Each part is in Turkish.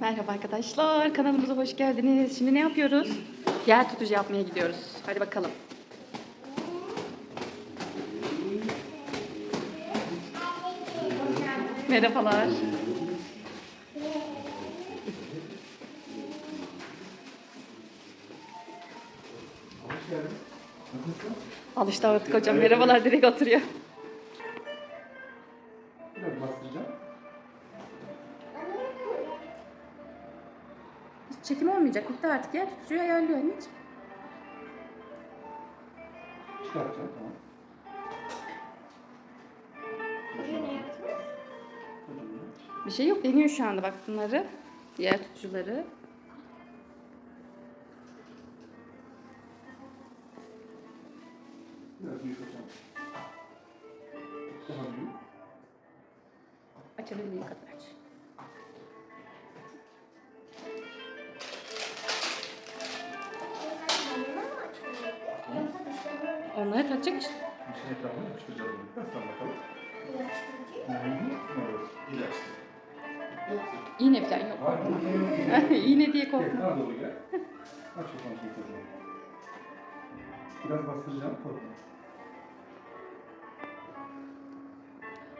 Merhaba arkadaşlar, kanalımıza hoş geldiniz. Şimdi ne yapıyoruz? Yer tutucu yapmaya gidiyoruz. Hadi bakalım. Merhabalar. Alıştı artık hocam. Merhabalar direkt oturuyor. Olmayacak. Bitti artık. Yer tutucuyu ayarlıyor anneciğim. Çıkartacağım tamam. Bir şey yok. Deniyor şu anda bak bunları. Diğer tutucuları. Onları takacak işte. İçin etrafına yapıştıracağız bunu. Daha bakalım. İlaç. İğne falan yok. Hayır. İğne diye korkma. bana doğru gel. Aç bakalım şimdi çocuğum. Biraz bastıracağım. Korkma.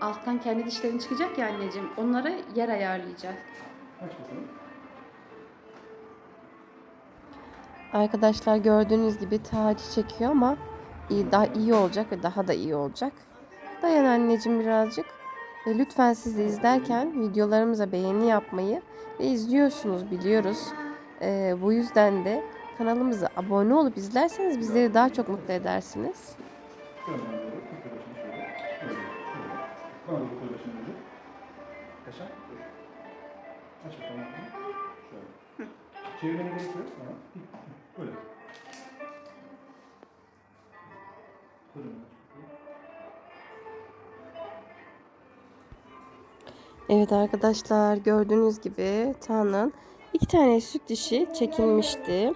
Alttan kendi dişlerin çıkacak ya anneciğim. Onlara yer ayarlayacağız. Aç bakalım. Arkadaşlar gördüğünüz gibi tacı çekiyor ama iyi, daha iyi olacak ve daha da iyi olacak. Dayan anneciğim birazcık. Ve lütfen siz de izlerken videolarımıza beğeni yapmayı ve izliyorsunuz biliyoruz. Ee, bu yüzden de kanalımıza abone olup izlerseniz bizleri daha çok mutlu edersiniz. Şöyle bana doğru. Evet arkadaşlar gördüğünüz gibi Tan'ın iki tane süt dişi çekilmişti.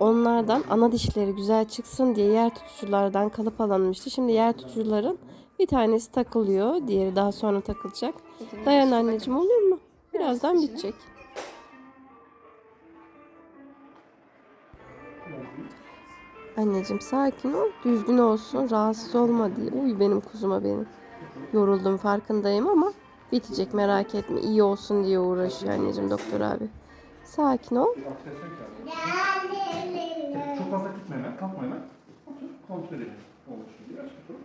Onlardan ana dişleri güzel çıksın diye yer tutuculardan kalıp alınmıştı. Şimdi yer tutucuların bir tanesi takılıyor. Diğeri daha sonra takılacak. Dayan anneciğim olur mu? Birazdan bitecek. Anneciğim sakin ol. Düzgün olsun. Rahatsız olma diye. Uy benim kuzuma benim. Yoruldum farkındayım ama bitecek merak etme. İyi olsun diye uğraşıyor anneciğim doktor abi. Sakin ol. Çok fazla gitme hemen. Kalkma hemen. Otur. Kontrol edelim. Olmuş. Bir aç bakalım.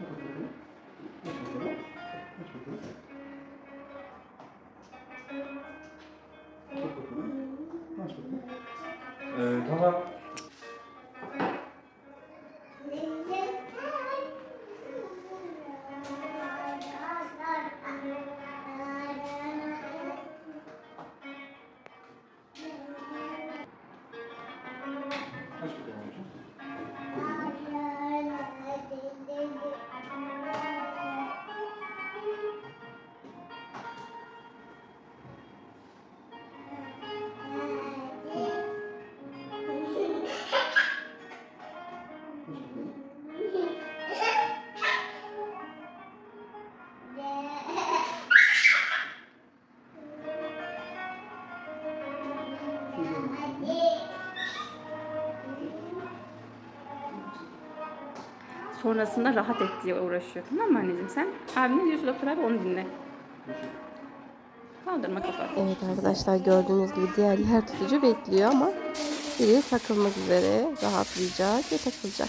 Aç bakalım. Aç bakalım. Aç bakalım. Aç bakalım. Aç bakalım. Ee, daha Sonrasında rahat et diye uğraşıyor. Tamam mı anneciğim sen? Abi ne diyorsun doktor abi onu dinle. Kaldırma kafanı. Evet arkadaşlar gördüğünüz gibi diğer yer tutucu bekliyor ama biri takılmak üzere rahatlayacak ve takılacak.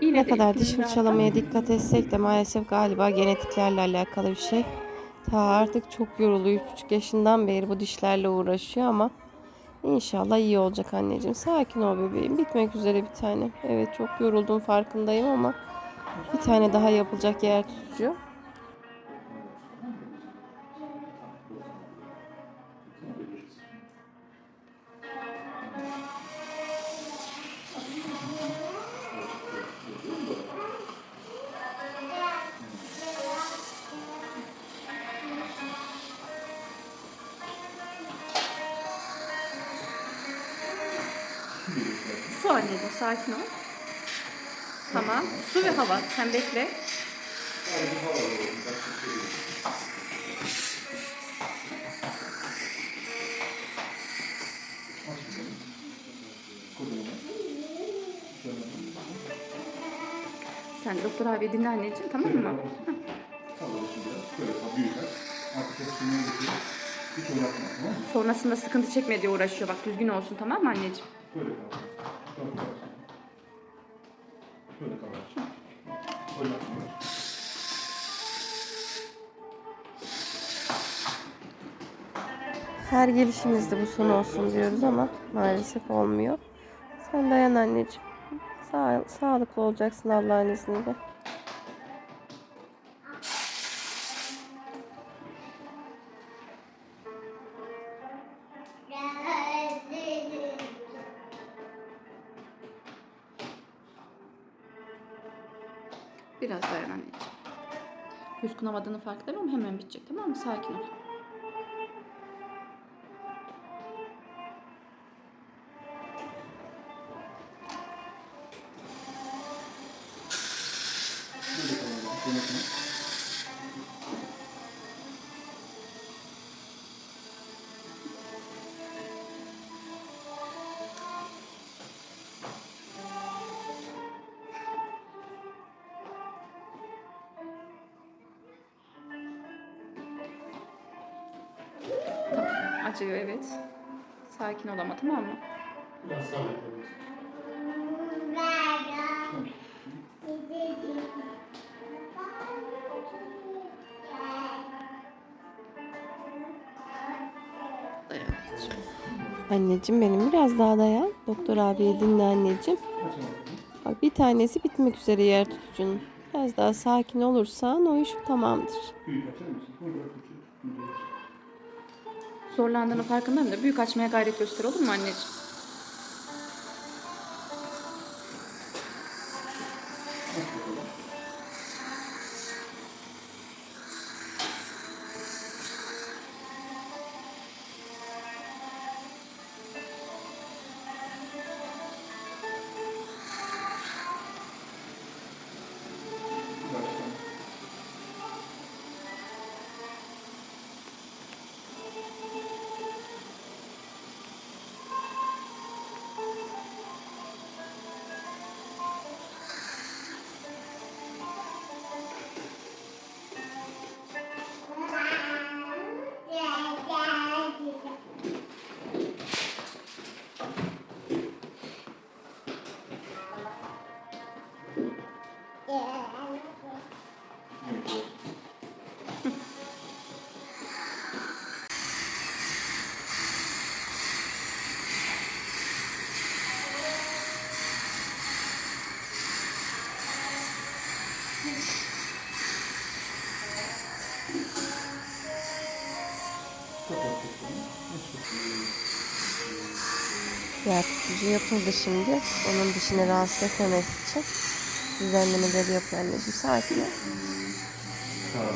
İğne Ne kadar diş fırçalamaya dikkat etsek de maalesef galiba genetiklerle alakalı bir şey. Ta artık çok yoruluyor. 3,5 yaşından beri bu dişlerle uğraşıyor ama İnşallah iyi olacak anneciğim. Sakin ol bebeğim. Bitmek üzere bir tane. Evet çok yoruldum farkındayım ama bir tane daha yapılacak yer tutucu. Anneciğim sakin ol. Tamam. Su ve hava. Sen bekle. Sen doktor abi dinle anneciğim tamam mı? Sonrasında sıkıntı çekme diye uğraşıyor. Bak düzgün olsun tamam mı anneciğim? Böyle Her gelişimizde bu son olsun diyoruz ama maalesef olmuyor. Sen dayan anneciğim. Sağ, sağlıklı olacaksın Allah'ın izniyle. Yüz kunamadığını farkındayım ama hemen bitecek tamam mı? Sakin ol. Acıyor evet. Sakin ol ama tamam mı? Biraz sabret. Dayan anneciğim. Anneciğim benim biraz daha dayan. Doktor abiyi dinle anneciğim. Bak bir tanesi bitmek üzere yer tutucunun. Biraz daha sakin olursan o iş tamamdır. Büyük açar mısın? Zorlandığını farkındayım da büyük açmaya gayret göster olur mu anneciğim? Yapıldı şimdi. Onun dişini rahatsız etmemek için düzenlemeleri yapıyor anneciğim. Sakin.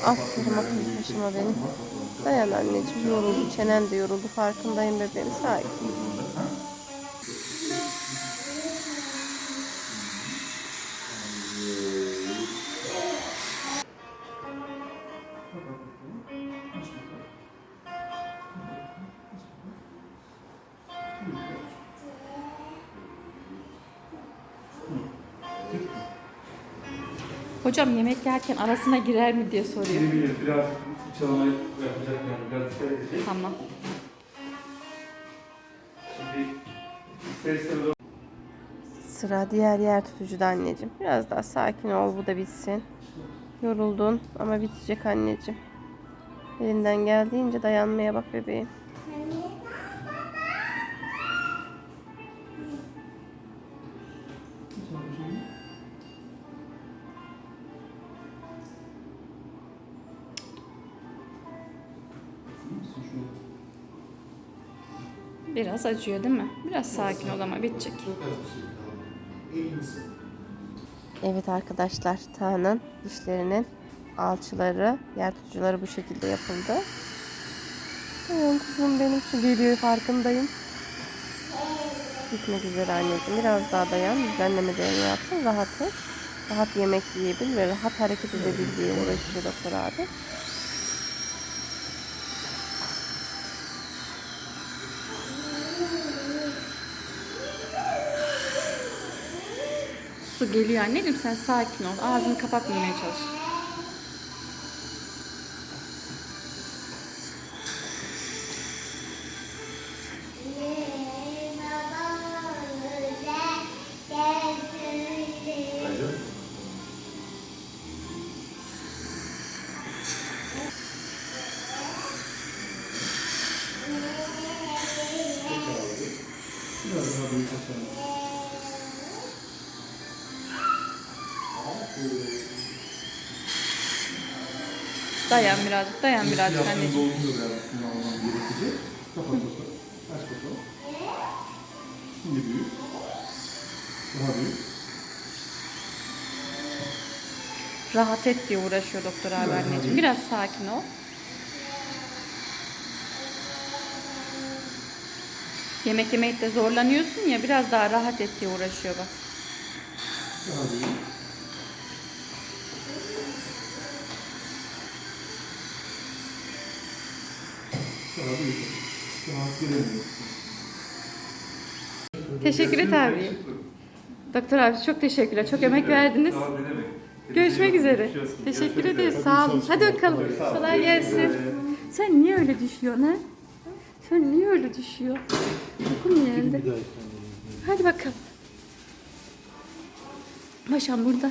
Aferin aferin taşıma benim. Dayan anneciğim yoruldu. Çenen de yoruldu. Farkındayım bebeğim. Sakin. Hocam yemek yerken arasına girer mi diye soruyor. Girebilir. Biraz çalama yapacak yani. Biraz dikkat edecek. Tamam. Şimdi ister istemez o Sıra diğer yer tutucuda anneciğim. Biraz daha sakin ol. Bu da bitsin. Yoruldun ama bitecek anneciğim. Elinden geldiğince dayanmaya bak bebeğim. Biraz acıyor değil mi? Biraz sakin ol ama bitecek. Evet arkadaşlar, Taha'nın dişlerinin alçıları, yer tutucuları bu şekilde yapıldı. Tamam kuzum benim şu geliyor farkındayım. Bitmek üzere anneciğim. Biraz daha dayan. Düzenlemelerini yapsın. Rahat et. Rahat yemek yiyebil ve rahat hareket edebil diye uğraşıyor doktor abi. Su geliyor anneciğim sen sakin ol. Ağzını kapatmamaya çalış. Dayan birazcık, dayan birazcık anneciğim. bakalım. Şimdi büyük. Daha büyük. Rahat et diye uğraşıyor doktor abi anneciğim. Biraz sakin ol. Yemek yemekte zorlanıyorsun ya biraz daha rahat et diye uğraşıyor bak. Daha büyük. Teşekkür et abi. Doktor abi çok teşekkürler. Çok emek verdiniz. Görüşmek üzere. Teşekkür ederiz. Sağ olun. Hadi bakalım. Kolay gelsin. Sen niye öyle düşüyorsun ha? Sen niye öyle düşüyorsun? Uykum geldi. Hadi bakalım. Paşam burada.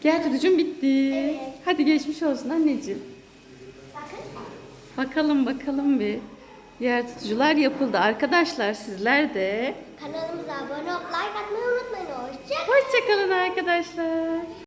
Gel tutucum bitti. Hadi geçmiş olsun anneciğim. Bakalım bakalım bir. Yer tutucular yapıldı. Arkadaşlar sizler de Kanalımıza abone olup like atmayı unutmayın. Hoşçakalın. hoşçakalın arkadaşlar.